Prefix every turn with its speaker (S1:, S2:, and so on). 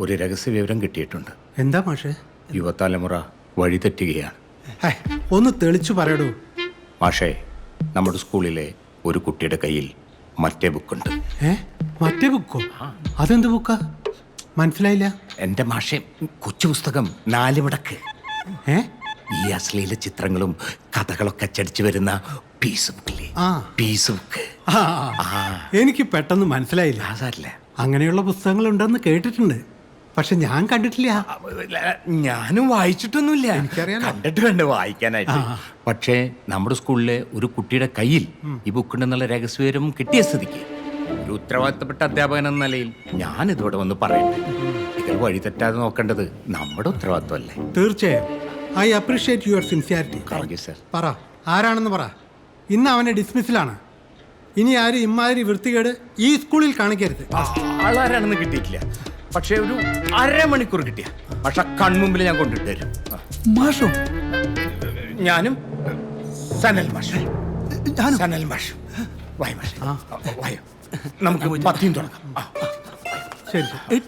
S1: ഒരു രഹസ്യ വിവരം കിട്ടിയിട്ടുണ്ട്.
S2: എന്താ മാഷേ?
S1: യുവതലമുറ വഴിതെറ്റുകയാണ്.
S2: ഹേ, ഒന്ന് തെളിച്ചു പറയടൂ.
S1: മാഷേ നമ്മുടെ സ്കൂളിലെ ഒരു കുട്ടിയുടെ കയ്യിൽ മറ്റേ ബുക്കുണ്ട്.
S2: ഏ മറ്റേ ബുക്കോ? അതെന്ത് ബുക്കാ? മനസ്സിലായില്ല.
S1: എന്റെ മാഷേ കൊച്ചു പുസ്തകം നാല് മടക്ക്.
S2: ഏ
S1: ഈ അശ്ലീല ചിത്രങ്ങളും കഥകളൊക്കെ അച്ചടിച്ചു വരുന്ന പീസ് ബുക്കില്ലേ
S2: ആ.
S1: പീസ് ബുക്ക്
S2: ആ, എനിക്ക് പെട്ടെന്ന് മനസ്സിലായില്ല.
S1: അതല്ല
S2: അങ്ങനെയുള്ള പുസ്തകങ്ങൾ ഉണ്ടെന്ന് കേട്ടിട്ടുണ്ട്. പക്ഷെ ഞാൻ കണ്ടിട്ടില്ല.
S1: ഞാനും വായിച്ചിട്ടൊന്നുമില്ല.
S2: എനിക്കറിയാം
S1: കണ്ടിട്ട് വേണ്ട വായിക്കാനായിട്ട്. പക്ഷേ നമ്മുടെ സ്കൂളിലെ ഒരു കുട്ടിയുടെ കയ്യിൽ ഈ ബുക്കുണ്ടെന്നുള്ള രഹസ്യവിവരം കിട്ടിയ സ്ഥിതിക്ക് ഒരു ഉത്തരവാദിത്തപ്പെട്ട അധ്യാപകൻ എന്ന നിലയിൽ ഞാൻ ഇതോടെ വന്ന് പറയട്ടെ. ഇതിൽ വഴി തെറ്റാതെ നോക്കേണ്ടത് നമ്മുടെ ഉത്തരവാദിത്തമല്ലേ
S2: തീർച്ചയായും. I appreciate your sincerity. പറ. ആരാണെന്ന് പറ. ഇന്ന് അവനെ ഡിസ്മിസിലാണ് ഇനി ആരും ഇമാതിരി വൃത്തികേട് ഈ സ്കൂളിൽ കാണിക്കരുത്.
S1: ആളാരാണെന്ന് കിട്ടിയിട്ടില്ല. പക്ഷെ ഒരു അരമണിക്കൂർ കിട്ടിയ. പക്ഷെ കൺമുമ്പിൽ ഞാൻ കൊണ്ടിട്ട് തരും
S3: മാഷോ?
S1: ഞാനും സനൽ മാഷ്. സനൽ മാഷ്. വായ മാഷ്. വായോ. നമുക്ക് പത്തിയും തുടങ്ങാം.
S2: ശരി ശരി.